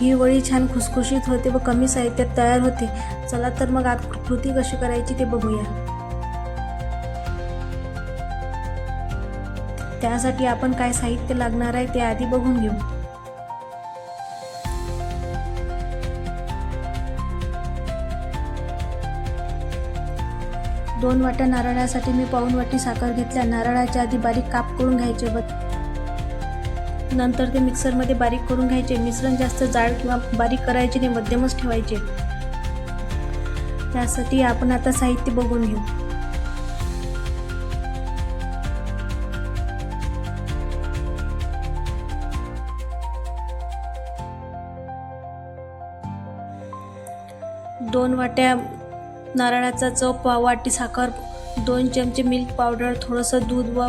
ही वळी छान खुसखुशीत होते व कमी साहित्यात तयार होते. चला तर मग आत कृती कशी करायची ते बघूया. त्यासाठी आपण काय साहित्य लागणार आहे ते आधी बघून घेऊ. दोन वाट्या नारळासाठी मी पाऊन वाटी साखर घेतल्या. नारळाच्या आधी बारीक काप करून घ्यायचे व नंतर ते मिक्सरमध्ये बारीक करून घ्यायचे. मिश्रण जास्त जाड किंवा बारीक करायचे नाही मध्यमच ठेवायचे. त्यासाठी आपण आता साहित्य बघून घेऊ. दोन वाट्या नारळाचा चव पाव वाटी साखर दोन चमचे मिल्क पावडर थोडंसं दूध व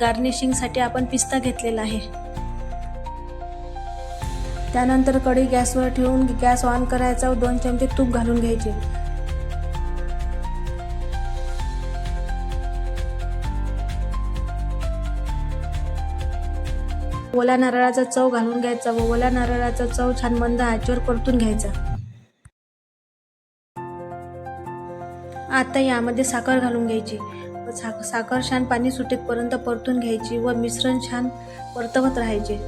गार्निशिंगसाठी आपण पिस्ता घेतलेला आहे. त्यानंतर कढी गॅसवर ठेवून गॅस ऑन करायचा व दोन चमचे तूप घालून घ्यायचे. ओल्या नारळाचा चव घालून घ्यायचा व ओल्या नारळाचा चव छान मंद आचेवर परतून घ्यायचा. आता यामध्ये साखर घालून घ्यायची. व साखर छान पाणी सुटेपर्यंत परतून घ्यायची व मिश्रण छान परतवत राहायचे.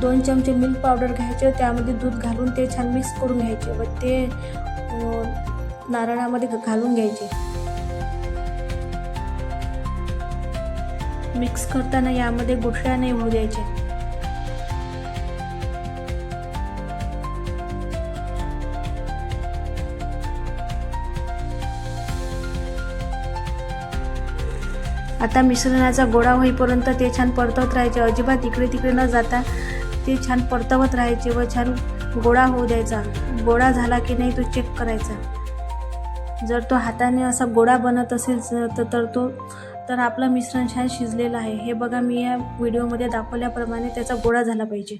दोन चमचे मिल्क पावडर घ्यायचे त्यामध्ये दूध घालून ते छान मिक्स करून घ्यायचे व ते नारळामध्ये घालून घ्यायचे. मिक्स करताना यामध्ये गुठळ्या नाही होऊ द्यायचे. आता मिश्रणाचा गोळा होईपर्यंत ते छान परतवत राहायचे. अजिबात इकडे तिकडे न जाता ते छान परतवत राहायचे व छान गोळा होऊ द्यायचा. गोळा झाला की नाही तो चेक करायचा. जर तो हाताने असा गोळा बनत असेल तर तर तो तर आपलं मिश्रण छान शिजलेलं आहे. हे बघा मी या व्हिडिओमध्ये दाखवल्याप्रमाणे त्याचा गोळा झाला पाहिजे.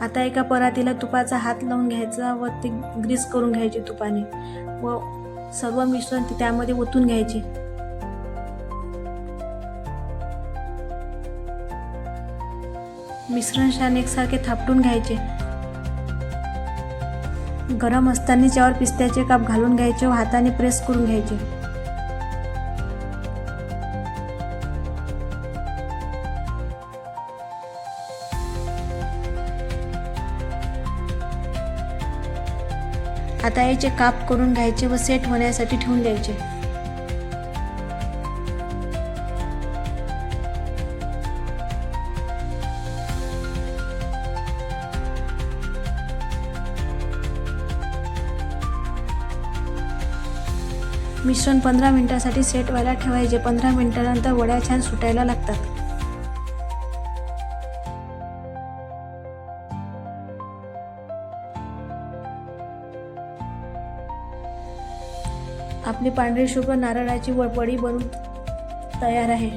आता एका परातीला तुपाचा हात लावून घ्यायचा व ते ग्रीस करून घ्यायचे तुपाने. व सर्व मिश्रण त्यामध्ये ओतून घ्यायचे. मिश्रण छान एकसारखे थापटून घ्यायचे. गरम असताना त्यावर पिस्त्याचे काप घालून घ्यायचे व हाताने प्रेस करून घ्यायचे. आता याचे काप करून घ्यायचे व सेट होण्यासाठी ठेवून द्यायचे. मिश्रण पंधरा मिनिटासाठी सेट व्हायला ठेवायचे. पंधरा मिनिटानंतर वड्या छान सुटायला लागतात. आपली पांढरी शुभ्र नारळाची व- वडी बनून तयार आहे.